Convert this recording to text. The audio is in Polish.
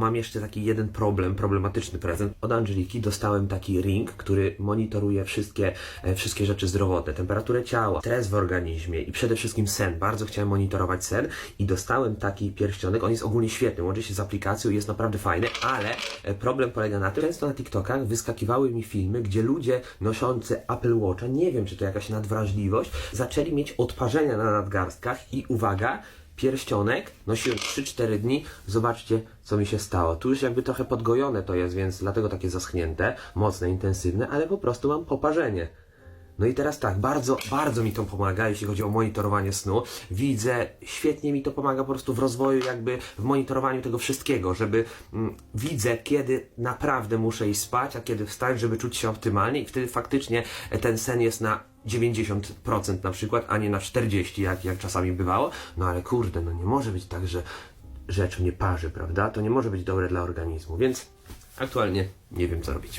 mam jeszcze taki jeden problem, problematyczny prezent. Od Angeliki dostałem taki ring, który monitoruje wszystkie, e, wszystkie rzeczy zdrowotne, temperaturę ciała, stres w organizmie i przede wszystkim sen. Bardzo chciałem monitorować sen i dostałem taki pierścionek. On jest ogólnie świetny, łączy się z aplikacją i jest naprawdę fajny, ale e, problem polega na tym, często na TikTokach wyskakiwały mi filmy, gdzie ludzie noszący Apple Watcha, nie wiem czy to jakaś nadwrażliwość, zaczęli mieć odparzenia na nadgarstkach i uwaga, pierścionek nosiłem 3-4 dni. Zobaczcie, co mi się stało. Tu już jakby trochę podgojone to jest, więc dlatego takie zaschnięte, mocne, intensywne, ale po prostu mam poparzenie. No i teraz tak, bardzo, bardzo mi to pomaga, jeśli chodzi o monitorowanie snu. Widzę, świetnie mi to pomaga po prostu w rozwoju, jakby w monitorowaniu tego wszystkiego, żeby mm, widzę, kiedy naprawdę muszę iść spać, a kiedy wstać, żeby czuć się optymalnie i wtedy faktycznie ten sen jest na 90% na przykład, a nie na 40%, jak, jak czasami bywało. No ale kurde, no nie może być tak, że rzecz mnie parzy, prawda? To nie może być dobre dla organizmu, więc aktualnie nie wiem co robić.